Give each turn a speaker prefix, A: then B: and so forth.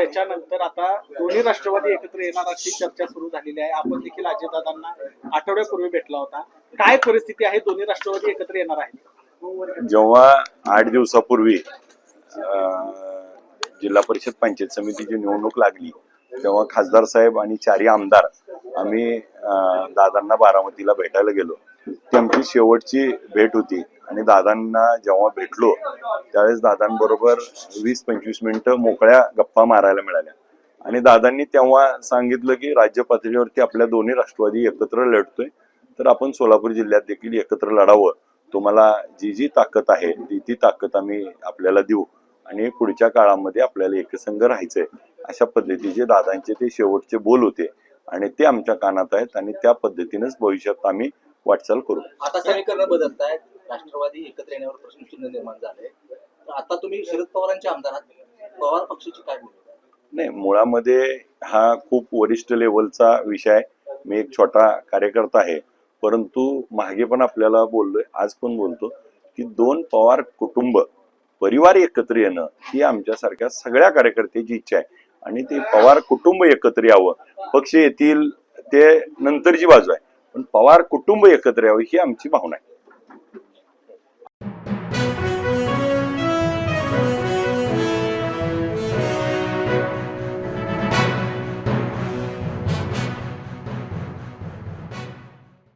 A: त्याच्यानंतर आता दोन्ही राष्ट्रवादी एकत्र येणार अशी चर्चा सुरू झालेली आहे. आपण देखील अजितदादांना आठवड्यापूर्वी भेटला होता. काय परिस्थिती आहे? दोन्ही राष्ट्रवादी एकत्र येणार आहे
B: जेव्हा आठ दिवसापूर्वी जिल्हा परिषद पंचायत समितीची निवडणूक लागली तेव्हा खासदार साहेब आणि चारी आमदार आम्ही दादांना बारामतीला भेटायला गेलो. ती आमची शेवटची भेट होती. आणि दादांना जेव्हा भेटलो त्यावेळेस दादांबरोबर वीस पंचवीस मिनिटं मोकळ्या गप्पा मारायला मिळाल्या. आणि दादांनी तेव्हा सांगितलं की राज्य पातळीवरती आपल्या दोन्ही राष्ट्रवादी एकत्र लढतोय तर आपण सोलापूर जिल्ह्यात देखील एकत्र लढावं. तुम्हाला जी जी ताकद आहे ती ती ताकद आम्ही आपल्याला देऊ आणि पुढच्या काळामध्ये आपल्याला एकसंघ राहायचंय. अशा पद्धतीचे दादांचे ते शेवटचे बोल होते आणि ते आमच्या कानात आहेत आणि त्या पद्धतीनेच भविष्यात आम्ही वाटचाल करू.
C: आता समीकरण बदलत आहेत राष्ट्रवादी एकत्र येण्यावर प्रश्नचिन्ह निर्माण झाले. तर आता तुम्ही शरद पवारांचे आमदार आहात. पवार पक्षाची काय
B: नाही मुळामध्ये हा खूप वरिष्ठ लेवलचा विषय आहे. मी एक छोटा कार्यकर्ता आहे. परंतु मागे पण आपल्याला बोललोय आज पण बोलतो की दोन पवार कुटुंब परिवार एकत्र येणं ही आमच्यासारख्या सगळ्या कार्यकर्त्याची इच्छा आहे. आणि ते पवार कुटुंब एकत्र यावं. पक्ष येतील ते नंतरची बाजू आहे. पण पवार कुटुंब एकत्र यावं ही आमची भावना आहे.